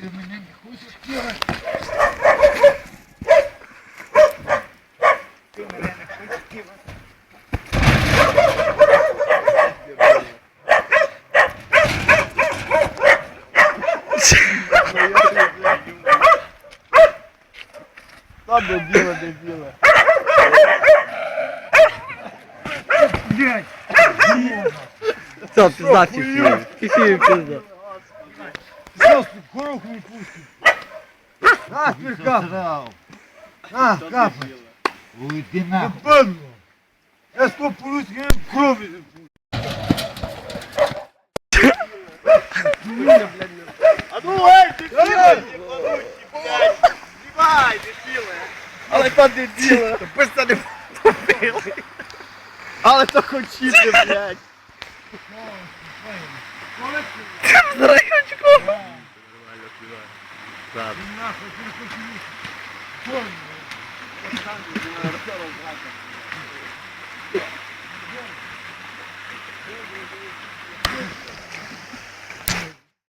Ти мене не хочеш кілати? Ти мене не хочеш кілати? Та дебіла, дебіла. Блядь! Все, пизда фіфі. Фіфі пизда. Тут горох не пустить. На, ти капай. На, капай. Уйди нахуй. Напевно. Я сто по-людськи крові не пущу. А ну ей, дебіла! Знімай, дебіла! Але то дебіла! Пизда не побили! Але то хочіти, блядь! Райончику! Нахуй, ти не хочеш їсти. Чорний.